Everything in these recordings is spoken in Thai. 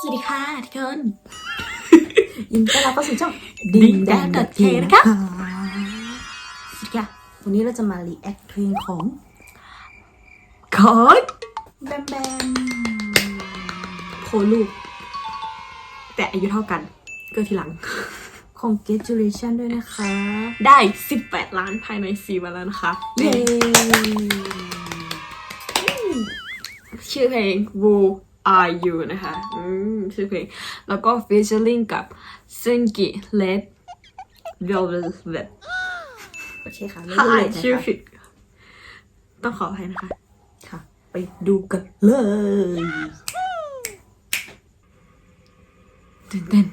สวัสดีค่ะทุกคนยินดีต้อนรับเข้าสู่ช่องดิงแดง .k นะคะสวัสดีค่ะวันนี้เราจะมารีแอคเพลงของขอแบมแบมโพลูก แต่อายุเท่ากัน เกิดทีหลัง ของ Congratulation ด้วยนะคะ ได้ 18 ล้านภายใน 4 วันแล้วนะคะเย้ชื่อเพลง Who Are You นะคะ อืมชื่อเพลง แล้วก็ featuring กับซึงกิ Red Velvet โอเคค่ะไม่ถ้าพูดอ่าเลนยชื่อนะคะผิด ต้องขออภัยนะคะ ค่ะ ไปดูกันเลย ตื่นเต้น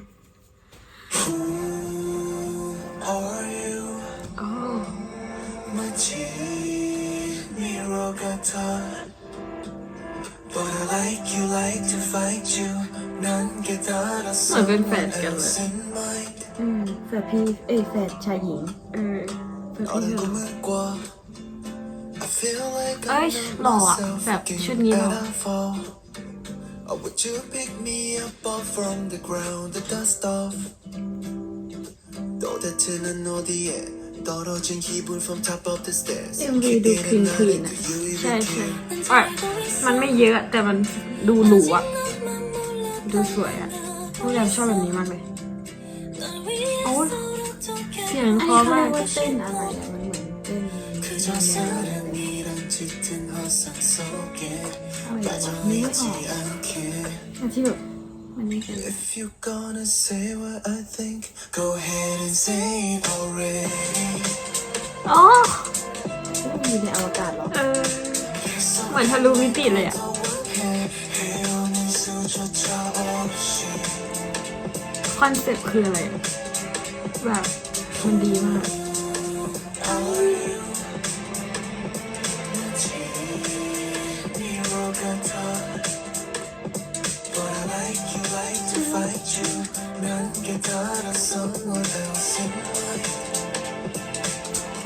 I like you like to fight you. นั้นแค่เธอละเหมือนเป็นแฟนกันเลย อืมแฝดพี่เอ้ยแฝดชายหญิง เออแฝดพี่เธอ เอ้ยหล่ออะแบบชุดนี้หล่อ Oh, would you pick me up off from the ground, the dust off? though that in and know the air. 떨어진 기분 from top of the stairs MVดูคลีนคลีนอะ Do you ใช่ even ใช่ care? อ่ะมันไม่เยอะแต่มันดูหรูอะดูสวยอะพวกเราชอบแบบนี้มากเลย โอ้ยเสียง อัน เพ นี้ ราะ เขา มา เรีย ก กว่าเต้นอะไรอะมันเหมือนเต้น 그저 사랑이란 짙은 화상 속에 อะไรวะนึกไม่ออก 빠져들지 않게 อันที่แบบ If you gonna say what I think go ahead and say it already อ๋ออยู่ในอวกาศเหรอเหมือนทะลุมิติเลยคอนเซ็ปต์คืออะไรแบบมันดีมาก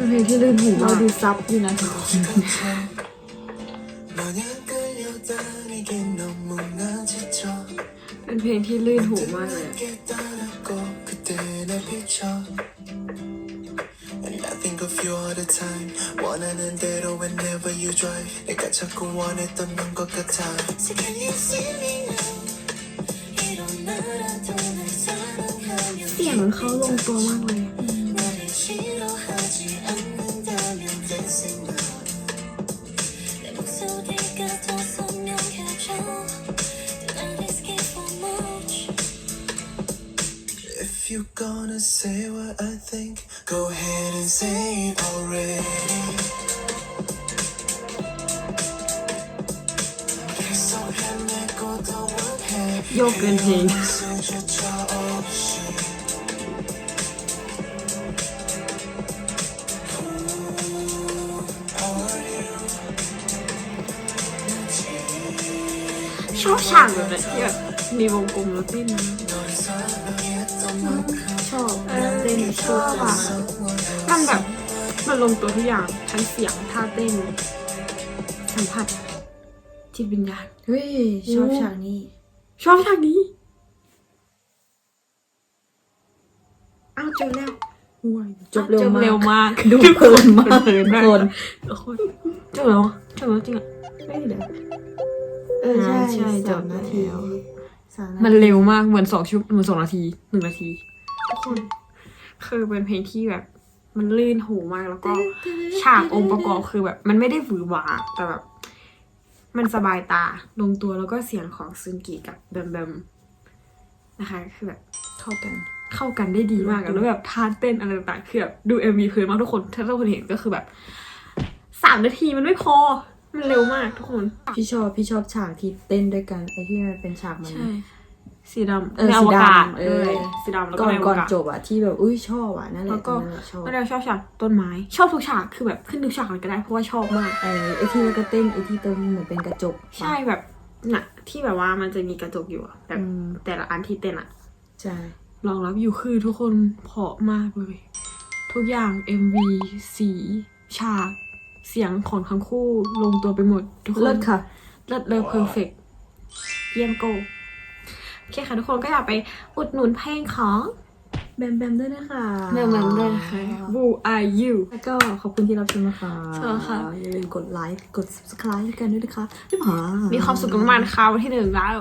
เพลงที่ลื่นหูมากดูซับดีนะทุกคนเป็นเพลงที่ลื่นหูมากเลยอะ 门好冷，多么冷。Gonna say what I think. Go ahead and say it already. You're so good, ชอบฉากแบบนี้ที่แบบมีวงกลมแล้วเต้นนะชอบเต้นชอบอะมัแบบมันลงตัวทุกอย่างทั้เสียงท่าเต้น สัมผัสจิตวิญญาณชอบฉากนี้ ชอบฉากนี้อาวจบแล้วจบเร็วมากดูเพลินมากเลยทุคนจบแล้วจบแล้วจริงอะไม่เหลือ เออใช่ใช่จสาบมแล้วนาที สามนาทีมันเร็วมากเหมือนสองชั่วเหมือนสองนาทีหนึ่งนาที ทุกคน คือเป็นเพลงที่แบบ มันลื่นหูมากแล้วก็ ฉากองค์ประกอบคือแบบ มันไม่ได้หวือหวาแต่แบบ มันสบายตาลงตัวแล้วก็เสียงของซึนกิกับแบมแบมนะคะ คือแบบเข้ากัน เข้ากันได้ดีมากอะแล้วแบบท่าเต้นอะไรต่างๆคือแบบดูเอ็มวีเพลินมากทุกคนถ้าทุกคนเห็นก็คือแบบสามนาทีมันไม่พอ มันเร็วมากทุกคน พี่ชอบพี่ชอบฉากที่เต้นด้วยกันไอ้ที่มันเป็นฉากมันใช่สีดำเออในอสีวดำกาศเอด้อวยสีดำแล้วก่ก็อนในอวก่อนกาศจบอะที่แบบอุ้ยชอบอะนั่นแหแล้ละวก็ตรงนั้นแหละชอบ แล้วเราชอบฉากต้นไม้ ชอบทุกฉากคือแบบขึ้นทุกฉากเลยก็ได้เพราะว่าชอบมาก เออไอ้ที่แล้วก็เต้นไอ้ที่เติมเหมือนเป็นกระจกใช่แบบน่ะ ที่แบบว่ามันจะมีกระจกอยู่อะแบบอืมแต่ละอันที่เต้นอะใช่ รองรับอยู่คือทุกคนเพราะมากเลย ทุกอย่าง MV สีฉาก เสียงของทั้งคู่ลงตัวไปหมด ทุกคนเลิศค่ะ เลิศเลยเพอร์เฟกเยี่ยมโกโอเคค่ะทุกคนก็อยากไปอุดหนุนเพลงของแบมแบมด้วยนะคะแมวแมมด้วยนะคะ Who are you แล้วก็ขอบคุณที่รับชมนะคะใช่ค่ะอย่าลืมกดไลค์กด subscribe กันด้วยนะคะบ๊ายบายมีความสุขกันมากๆนะคะวันที่หนึ่งแล้ว